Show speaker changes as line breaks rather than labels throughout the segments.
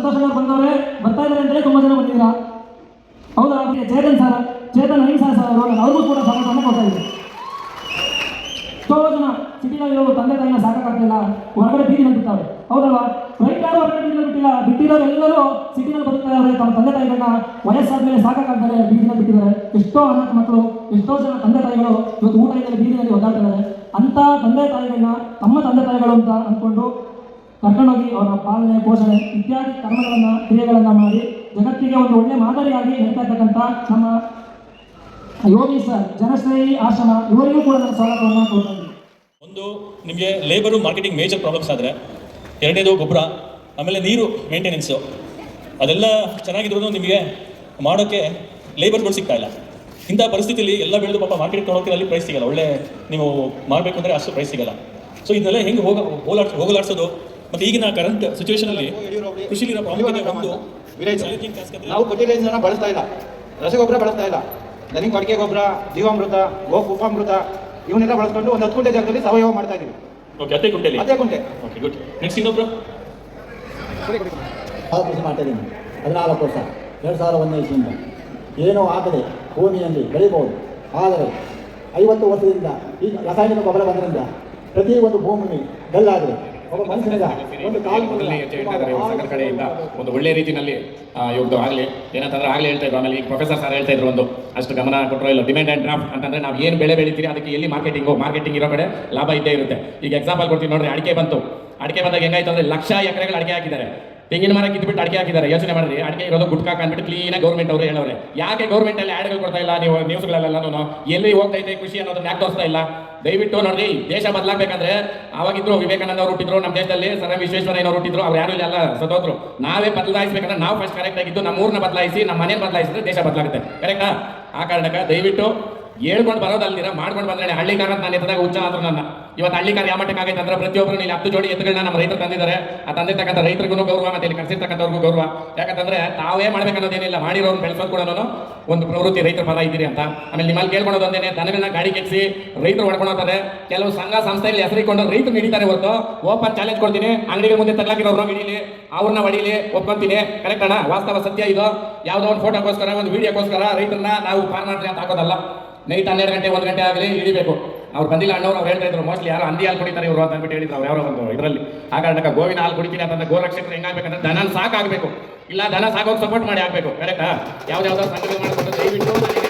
ಸಂತೋಷ್ ಬಂದವರೇ, ಬರ್ತಾ ಇದ್ದಾರೆ ಅಂತಲೇ ತುಂಬ ಜನ ಬಂದಿದ್ದೀರಾ? ಹೌದಾ? ಚೇತನ್ ಸರ್, ಚೇತನ್ ಅಹಿಂಸಾ ಸರ್ ಅವರು ಅವ್ರಿಗೂ ಕೂಡ ಸಮರ್ಥನೆ ಕೊಡ್ತಾ ಇದ್ದೀವಿ ಎಷ್ಟೋ ಜನ ಸಿಟಿನಲ್ಲಿರೋ ತಂದೆ ತಾಯಿನ ಸಾಕಾಗ್ತಿಲ್ಲ, ಹೊರಗಡೆ ಬೀದಿ ನಂಬುತ್ತಾರೆ ಹೌದಲ್ವಾ? ರೈತ ಯಾರು ಹೊರಗಡೆ ಬೀದಿ ಬಿಟ್ಟಿಲ್ಲ ಬಿಟ್ಟಿರೋರು ಎಲ್ಲರೂ ಸಿಟಿನಲ್ಲಿ ಬದುಕ್ತಾ ಇದ್ದಾರೆ, ತಮ್ಮ ತಂದೆ ತಾಯಿಗಳನ್ನ ವಯಸ್ಸಾದ್ಮೇಲೆ ಸಾಕಾಗ್ತಾರೆ ಬೀದಿನ ಬಿಟ್ಟಿದ್ದಾರೆ. ಎಷ್ಟೋ ಅನಾಥ ಮಕ್ಕಳು, ಎಷ್ಟೋ ಜನ ತಂದೆ ತಾಯಿಗಳು ಇವತ್ತು ಊಟ ಇದ್ದಾರೆ ಬೀದಿನಲ್ಲಿ ಒದ್ದಾಡ್ತಿದ್ದಾರೆ. ಅಂತ ತಂದೆ ತಾಯಿಗಳನ್ನ ತಮ್ಮ ತಂದೆ ತಾಯಿಗಳು ಅಂತ ಅಂದ್ಕೊಂಡು ಕರ್ಕೊಂಡೋಗಿ ಅವರ ಪಾಲನೆ, ಪೋಷಣೆ ಇತ್ಯಾದಿ ಕರ್ಮಗಳನ್ನ, ಕ್ರಿಯೆಗಳನ್ನ ಮಾಡಿ ಜಗತ್ತಿಗೆ ಒಂದು ಒಳ್ಳೆ ಮಾದರಿಯಾಗಿ ನಡೀತಾ ಇರ್ತಕ್ಕಂಥ ನಮ್ಮ ಯೋಗಿ ಸರ್ ಜನಶ್ರೀ ಆಶ್ರಮ, ಇವರಿಗೂ ಕೂಡ ನಾನು ಸ್ವಾಗತವನ್ನು ಕೊಡ್ತಾ
ಒಂದು, ನಿಮಗೆ ಲೇಬರು ಮಾರ್ಕೆಟಿಂಗ್ ಮೇಜರ್ ಪ್ರಾಬ್ಲಮ್ಸ್ ಆದರೆ, ಎರಡನೇದು ಗೊಬ್ಬರ, ಆಮೇಲೆ ನೀರು ಮೇಂಟೆನೆನ್ಸು ಅದೆಲ್ಲ ಚೆನ್ನಾಗಿದ್ರು ನಿಮಗೆ ಮಾಡೋಕ್ಕೆ ಲೇಬರ್ಗಳು ಸಿಗ್ತಾ ಇಲ್ಲ. ಇಂಥ ಪರಿಸ್ಥಿತಿಯಲ್ಲಿ ಎಲ್ಲ ಬೆಳೆದು ಪಾಪ ಮಾರ್ಕೆಟ್ ತೊಗೊಳೋಕೆ ಅಲ್ಲಿ ಪ್ರೈಸ್ ಸಿಗಲ್ಲ. ಒಳ್ಳೆ ನೀವು ಮಾಡಬೇಕು ಅಂದರೆ ಅಷ್ಟು ಪ್ರೈಸ್ ಸಿಗಲ್ಲ. ಸೊ ಇದನ್ನೆಲ್ಲ ಹೆಂಗೆ ಹೋಗ, ಹೋಲಾಡ್ಸ್, ಹೋಗಲಾಡ್ಸೋದು? ಮತ್ತು ಈಗಿನ ಕರೆಂಟ್ ಸಿಚುವೇಶನಲ್ಲಿ ಅಲ್ಲಿ ಪ್ರಾಮುಖ್ಯತೆ ಒಂದು
ನಾವು ಫರ್ಟಿಲೈಸರ್ನ ಬಳಸ್ತಾ ಇಲ್ಲ. ರಸಗೊಬ್ಬರ ಬಳಸ್ತಾ ಇಲ್ಲ. ನನಗೆ ಮಡಿಕೆ ಗೊಬ್ಬರ ಜೀವಾಮೃತ ಗೋ ಉಪಾಮೃತ ಇವನ್ನೆಲ್ಲ ಬಳಸ್ಕೊಂಡು ಒಂದು ಹತ್ತು ಗುಂಟೆ ಜಾಗದಲ್ಲಿ ಸಾವಯವ ಮಾಡ್ತಾ ಇದ್ದೀವಿ
ಓಕೆ ಅದೇ ಗುಂಟೆ
ಅದೇ ಕುಂಟೆ
ಓಕೆ ಗುಡ್ ನೆಕ್ಸ್ಟ್ ಇನ್ನೊಬ್ರು?
ಭಾಳ ಕೃಷಿ ಮಾಡ್ತಾಯಿದ್ದೀನಿ ಹದಿನಾಲ್ಕು ವರ್ಷ. ಎರಡು ಸಾವಿರ ಒಂದನೇ ಇಸ್ವಿಯಿಂದ ಏನೂ ಆಗದೆ ಭೂಮಿಯಲ್ಲಿ ಬೆಳಿಬೋದು. ಆದರೆ ಐವತ್ತು ವರ್ಷದಿಂದ ಈ ರಾಸಾಯನಿಕ ಗೊಬ್ಬರ ಬಂದರಿಂದ ಪ್ರತಿ ಒಂದು ಭೂಮಿ ಡಲ್ ಒಬ್ಬ
ಸಂಘದ ಕಡೆಯಿಂದ. ಒಂದು ಒಳ್ಳೆ ರೀತಿಯಲ್ಲಿ ಇವ್ರದ್ದು ಆಗಲಿ, ಏನಂತಂದ್ರೆ ಆಗಲೇ ಹೇಳ್ತಾ ಇದ್ರು. ಆಮೇಲೆ ಈಗ ಪ್ರೊಫೆಸರ್ ಸರ್ ಹೇಳ್ತಾ ಇದ್ರು ಒಂದು, ಅಷ್ಟು ಗಮನ ಕೊಟ್ಟರು ಇಲ್ಲ ಡಿಮ್ಯಾಂಡ್ ಆ್ಯಂಡ್ ಡ್ರಾಫ್ಟ್ ಅಂತಂದ್ರೆ ನಾವು ಏನು ಬೆಳೆ ಬೆಳಿತೀರಿ, ಅದಕ್ಕೆ ಎಲ್ಲಿ ಮಾರ್ಕೆಟಿಂಗು ಮಾರ್ಕೆಟಿಂಗ್ ಇರೋ ಕಡೆ ಲಾಭ ಇದ್ದೇ ಇರುತ್ತೆ. ಈಗ ಎಕ್ಸಾಂಪಲ್ ಕೊಡ್ತೀನಿ ನೋಡ್ರಿ, ಅಡಿಕೆ ಬಂತು. ಅಡಿಕೆ ಬಂದಾಗ ಹೆಂಗಾಯ್ತು ಅಂದ್ರೆ ಲಕ್ಷ ಎಕರೆಗಳು ಅಡಿಕೆ ಹಾಕಿದ್ದಾರೆ. ತೆಂಗಿನ ಮರ ಕಿತ್ಬಿಟ್ಟು ಅಡಿಕೆ ಹಾಕಿದ್ದಾರೆ. ಯೋಚನೆ ಮಾಡಿರಿ. ಅಡಿಕೆ ಇರೋದು ಗುಟ್ಕಾ ಕಾಣ್ಬಿಟ್ಟು ಕ್ಲೀನಾಗಿ ಗೌರ್ಮೆಂಟ್ ಅವರು ಹೇಳೋರೆ. ಯಾಕೆ ಗೌರ್ಮೆಂಟ್ ಅಲ್ಲಿ ಆಡ್ಗಳು ಕೊಡ್ತಾ ಇಲ್ಲ? ನೀವು ನ್ಯೂಸ್ಗಳೆಲ್ಲನೂ ಎಲ್ಲಿ ಹೋಗ್ತಾ ಇದೆ ಖುಷಿ ಅನ್ನೋದನ್ನ ಯಾಕೆ ತೋರಿಸ್ತಾ ಇಲ್ಲ? ದಯವಿಟ್ಟು ನೋಡ್ರಿ, ದೇಶ ಬದಲಾಗಬೇಕಂದ್ರೆ ಅವಾಗಿದ್ರು ವಿವೇಕಾನಂದ ಅವರು ಹುಟ್ಟಿದ್ರು ನಮ್ಮ ದೇಶದಲ್ಲಿ ಸರ ವಿಶ್ವೇಶ್ವರಯ್ಯನವರು ಹುಟ್ಟಿದ್ರು. ಅವ್ರು ಯಾರು ಇಲ್ಲ ಸದೋದ್ರು ನಾವೇ ಬದಲಾಯಿಸಬೇಕಂದ್ರೆ ನಾವು ಫಸ್ಟ್ ಕರೆಕ್ಟ್ ಆಗಿದ್ದು ನಮ್ಮ ಊರನ್ನ ಬದಲಾಯಿಸಿ ನಮ್ಮ ಮನೆ ಬದಲಾಯಿಸಿದ್ರೆ ದೇಶ ಬದಲಾಗುತ್ತೆ. ಕರೆಕ್ಟಾ ಆ ಕಾರಣಕ್ಕೆ ದಯವಿಟ್ಟು ಹೇಳ್ಕೊಂಡು ಬರೋದಲ್ದಿರ ಮಾಡ್ಕೊಂಡು ಬಂದ್ರೆ ಹಳ್ಳಿಕಾರ ನಾನು ಎತ್ತದಾಗ ಹುಚ್ಚ ಆದ್ರೂ ನನ್ನ. ಇವತ್ತು ಹಳ್ಳಿಕಾರ ಯಾವ ಮಟ್ಟಕ್ಕೆ ಆಗೈತೆ ಅಂದ್ರೆ ಪ್ರತಿಯೊಬ್ಬರು ಇಲ್ಲಿ ಹತ್ತು ಜೋಡಿ ಎತ್ತುಗಳನ್ನ ನಮ್ಮ ರೈತರು ತಂದಿದ್ದಾರೆ. ಆ ತಂದಿರ್ತಕ್ಕಂಥ ರೈತರಿಗೂ ಗೌರವ ಮತ್ತೆ ಇಲ್ಲಿ ಕರೆಸಿರ್ತಕ್ಕಂಥವ್ರಿಗೂ ಗೌರವ. ಯಾಕಂತಂದ್ರೆ ತಾವೇ ಮಾಡ್ಬೇಕನ್ನೋದೇನಿಲ್ಲ ಮಾಡಿರೋರು ಬೆಳೆಸೋದು ಕೂಡ ನಾನು ಒಂದು ಪ್ರವೃತ್ತಿ ರೈತರ ಪದ ಇದ್ದೀರಿ ಅಂತ. ಆಮೇಲೆ ನಿಮ್ಮಲ್ಲಿ ಕೇಳ್ಕೊಳೋದು ಒಂದೇನೆ ದನಗಳನ್ನ ಗಾಡಿ ಕೆಕ್ಸಿ ರೈತರು ಹೊಡ್ಕೊಳ್ತಾರೆ ಕೆಲವು ಸಂಘ ಸಂಸ್ಥೆಯಲ್ಲಿ ಹೆಸರಿಕೊಂಡು ರೈತರು ಹಿಡಿತಾರೆ ಹೊರತು. ಓಪನ್ ಚಾಲೆಂಜ್ ಕೊಡ್ತೀನಿ. ಅಂಗಡಿಗಳ ಮುಂದೆ ತಗ್ಲಾಕಿರೋರು ಹಿಡೀಲಿ, ಅವ್ರನ್ನ ಹೊಡೀಲಿ, ಒಪ್ಕೊಂತೀನಿ. ಕರೆಕ್ಟ್ ಅಣ್ಣ? ವಾಸ್ತವ ಸತ್ಯ ಇದು. ಯಾವುದೋ ಒಂದು ಫೋಟೋಗೋಸ್ಕರ ಒಂದು ವಿಡಿಯೋಗೋಸ್ಕರ ರೈತರನ್ನ ನಾವು ಪಾರ್ ಮಾಡ್ರಿ ಅಂತ ಹಾಕೋದಲ್ಲ. ನೈಟ್ ಹನ್ನೆರಡು ಗಂಟೆ, ಒಂದು ಗಂಟೆ ಆಗಲಿ ಹಿಡಿಬೇಕು. ಅವ್ರು ಬಂದಿಲ್ಲ ಅಣ್ಣವ್ರು ಅವ್ರು ಹೇಳ್ತಾ ಇದ್ರು, ಮೋಸ್ಟ್ಲಿ ಯಾರು ಹಂದಿ ಹಾಲು ಕುಡಿತಾರೆ ಇವರು ಅಂತ ಅಂದ್ಬಿಟ್ಟು ಹೇಳಿದ್ರು ಅವ್ರು, ಯಾರೋ ಒಂದು ಇದರಲ್ಲಿ. ಆ ಕಾರಣಕ್ಕೆ ಗೋವಿನ ಹಾಲು ಕುಡಿತೀನಿ ಅಂತಂದ್ರೆ ಗೋರಕ್ಷಕರು ಹೆಂಗಾಗಬೇಕಂದ್ರೆ ದನ ಸಾಕಾಗಬೇಕು. ಇಲ್ಲ ದನ ಸಾಕೋಕೆ ಸಪೋರ್ಟ್ ಮಾಡಿ ಆಗಬೇಕು. ಕರೆಕ್ಟಾ ಯಾವ್ದಾವ್ದೋ ಸಂಘಟನೆ ಮಾಡಿಕೊಂಡು ದಯವಿಟ್ಟು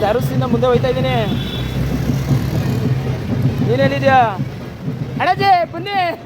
ದಾರುಸಿಂದ ಮುಂದೆ ಹೋಯ್ತಾ ಇದ್ದೀನಿ. ನೀನ್ ಎಲ್ಲಿದ್ಯಾ? ಅಣ್ಣಾಜಿ ಬನ್ನಿ.